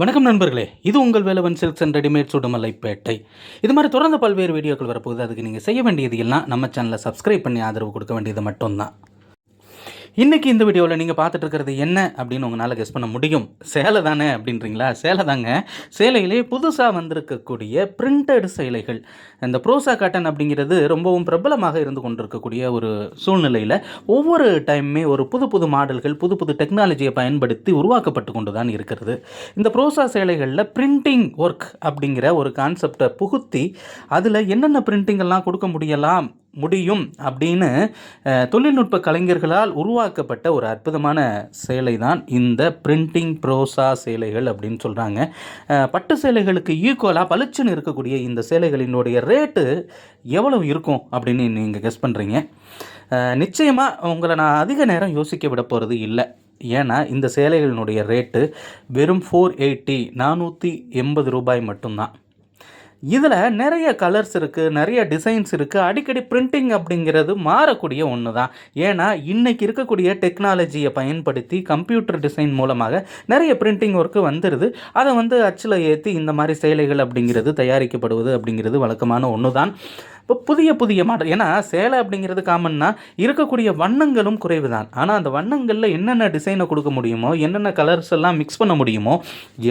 வணக்கம் நண்பர்களே இது உங்கள் Velavan silks and readymade Udumalaipettai. இது மாதிரி தொடர்ந்து பல்வேறு வீடியோக்கள் வரப்போகுது. அதுக்கு நீங்கள் செய்ய வேண்டியது எல்லாம் நம்ம சேனலை சப்ஸ்கிரைப் பண்ணி ஆதரவு கொடுக்க வேண்டியது மட்டும்தான். இன்றைக்கி இந்த வீடியோவில் நீங்கள் பார்த்துட்டு இருக்கிறது என்ன அப்படின்னு உங்களால் கெஸ் பண்ண முடியும். சேலை தானே அப்படின்றீங்களா? சேலை தாங்க. சேலையிலே புதுசாக வந்திருக்கக்கூடிய பிரிண்டட் சேலைகள். இந்த ப்ரோசா காட்டன் அப்படிங்கிறது ரொம்பவும் பிரபலமாக இருந்து கொண்டிருக்கக்கூடிய ஒரு சூழ்நிலையில் ஒவ்வொரு டைமுமே ஒரு புது புது மாடல்கள் புது புது டெக்னாலஜியை பயன்படுத்தி உருவாக்கப்பட்டு கொண்டு தான் இருக்கிறது. இந்த ப்ரோசா சேலைகளில் பிரிண்டிங் ஒர்க் அப்படிங்கிற ஒரு கான்செப்டை புகுத்தி அதில் என்னென்ன பிரிண்டிங் எல்லாம் கொடுக்க முடியலாம்? முடியும் அப்படின்னு தொழில்நுட்ப கலைஞர்களால் உருவாக்கப்பட்ட ஒரு அற்புதமான சேலை தான் இந்த பிரிண்டிங் ப்ரோசா சேலைகள் அப்படின்னு சொல்கிறாங்க பட்டு சேலைகளுக்கு ஈக்குவலாக பளிச்சுன்னு இருக்கக்கூடிய இந்த சேலைகளினுடைய ரேட்டு எவ்வளவு இருக்கும் அப்படின்னு நீங்கள் கெஸ் பண்ணுறீங்க நிச்சயமாக உங்களை நான் அதிக நேரம் யோசிக்க விட போகிறது இல்லை. ஏன்னா இந்த சேலைகளினுடைய ரேட்டு வெறும் ஃபோர் எயிட்டி நானூற்றி எண்பது ரூபாய் மட்டும்தான். இதில் நிறைய கலர்ஸ் இருக்குது நிறைய டிசைன்ஸ் இருக்குது அடிக்கடி பிரிண்டிங் அப்படிங்கிறது மாறக்கூடிய ஒன்று தான் ஏன்னா இன்றைக்கி இருக்கக்கூடிய டெக்னாலஜியை பயன்படுத்தி கம்ப்யூட்டர் டிசைன் மூலமாக நிறைய பிரிண்டிங் ஒர்க்கு வந்துடுது அதை வந்து அச்சில் ஏற்றி இந்த மாதிரி சேலைகள் அப்படிங்கிறது தயாரிக்கப்படுவது அப்படிங்கிறது வழக்கமான ஒன்று தான் இப்போ புதிய புதிய மாடல். ஏன்னா சேலை அப்படிங்கிறது காமன்னா இருக்கக்கூடிய வண்ணங்களும் குறைவு தான் ஆனால் அந்த வண்ணங்களில் என்னென்ன டிசைனை கொடுக்க முடியுமோ என்னென்ன கலர்ஸ் எல்லாம் மிக்ஸ் பண்ண முடியுமோ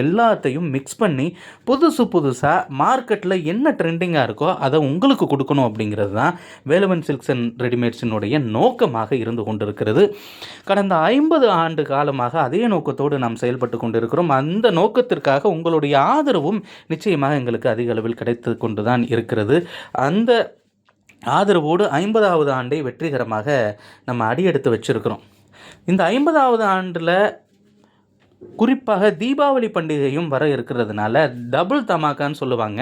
எல்லாத்தையும் மிக்ஸ் பண்ணி புதுசு புதுசாக மார்க்கெட்டில் என்ன ட்ரெண்டிங்காக இருக்கோ அதை உங்களுக்கு கொடுக்கணும் அப்படிங்கிறது தான் வேலுவன் சில்க்ஸ் அண்ட் ரெடிமேட்ஸினுடைய நோக்கமாக இருந்து கொண்டிருக்கிறது. கடந்த ஐம்பது ஆண்டு காலமாக அதே நோக்கத்தோடு நாம் செயல்பட்டு கொண்டிருக்கிறோம். அந்த நோக்கத்திற்காக உங்களுடைய ஆதரவும் நிச்சயமாக எங்களுக்கு அதிக அளவில் கிடைத்து கொண்டு தான் இருக்கிறது. அந்த ஆதரவோடு ஐம்பதாவது ஆண்டை வெற்றிகரமாக நம்ம அடியெடுத்து வச்சிருக்கிறோம். இந்த ஐம்பதாவது ஆண்டில் குறிப்பாக தீபாவளி பண்டிகையும் வர இருக்கிறதுனால டபுள் தமாக்கான்னு சொல்லுவாங்க.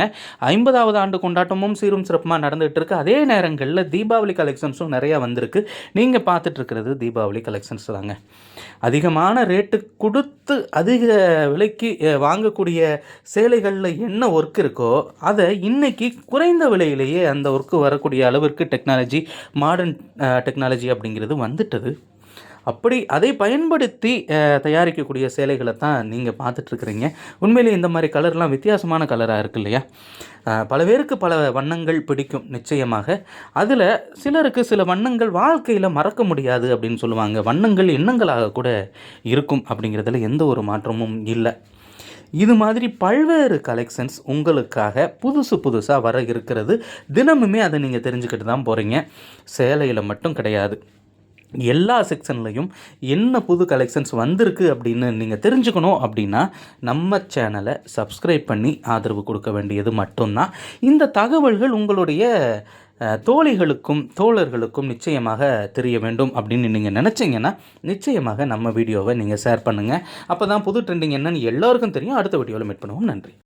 ஐம்பதாவது ஆண்டு கொண்டாட்டமும் சீரும் சிறப்புமாக நடந்துகிட்டு இருக்கு. அதே நேரங்களில் தீபாவளி கலெக்ஷன்ஸும் நிறையா வந்திருக்கு. நீங்கள் பார்த்துட்டு இருக்கிறது தீபாவளி கலெக்ஷன்ஸ் தாங்க. அதிகமான ரேட்டு கொடுத்து அதிக விலைக்கு வாங்கக்கூடிய சேலைகளில் என்ன ஒர்க் இருக்கோ அதை இன்றைக்கி குறைந்த விலையிலேயே அந்த ஒர்க்கு வரக்கூடிய அளவிற்கு டெக்னாலஜி மாடர்ன் டெக்னாலஜி அப்படிங்கிறது வந்துட்டது. அப்படி அதை பயன்படுத்தி தயாரிக்கக்கூடிய சேலைகளை தான் நீங்கள் பார்த்துட்ருக்குறீங்க. உண்மையிலேயே இந்த மாதிரி கலர்லாம் வித்தியாசமான கலராக இருக்கு இல்லையா? பல பேருக்கு பல வண்ணங்கள் பிடிக்கும் நிச்சயமாக. அதில் சிலருக்கு சில வண்ணங்கள் வாழ்க்கையில் மறக்க முடியாது அப்படின்னு சொல்லுவாங்க. வண்ணங்கள் எண்ணங்களாக கூட இருக்கும் அப்படிங்கிறதுல எந்த ஒரு மாற்றமும் இல்லை. இது மாதிரி பல்வேறு கலெக்ஷன்ஸ் உங்களுக்காக புதுசு புதுசாக வர இருக்கிறது. தினமுமே அதை நீங்கள் தெரிஞ்சுக்கிட்டு தான் போகிறீங்க சேலையில் மட்டும் கிடையாது. எல்லா செக்ஷன்லையும் என்ன புது கலெக்ஷன்ஸ் வந்திருக்கு அப்படின்னு நீங்கள் தெரிஞ்சுக்கணும் அப்படின்னா நம்ம சேனலை சப்ஸ்கிரைப் பண்ணி ஆதரவு கொடுக்க வேண்டியது மட்டும்தான். இந்த தகவல்கள் உங்களுடைய தோழிகளுக்கும் தோழர்களுக்கும் நிச்சயமாக தெரிய வேண்டும் அப்படின்னு நீங்கள் நினச்சிங்கன்னா நிச்சயமாக நம்ம வீடியோவை நீங்கள் ஷேர் பண்ணுங்கள் அப்போ தான் புது ட்ரெண்டிங் என்னன்னு எல்லாருக்கும் தெரியும். அடுத்த வீடியோவில் மீட் பண்ணுவோம். நன்றி.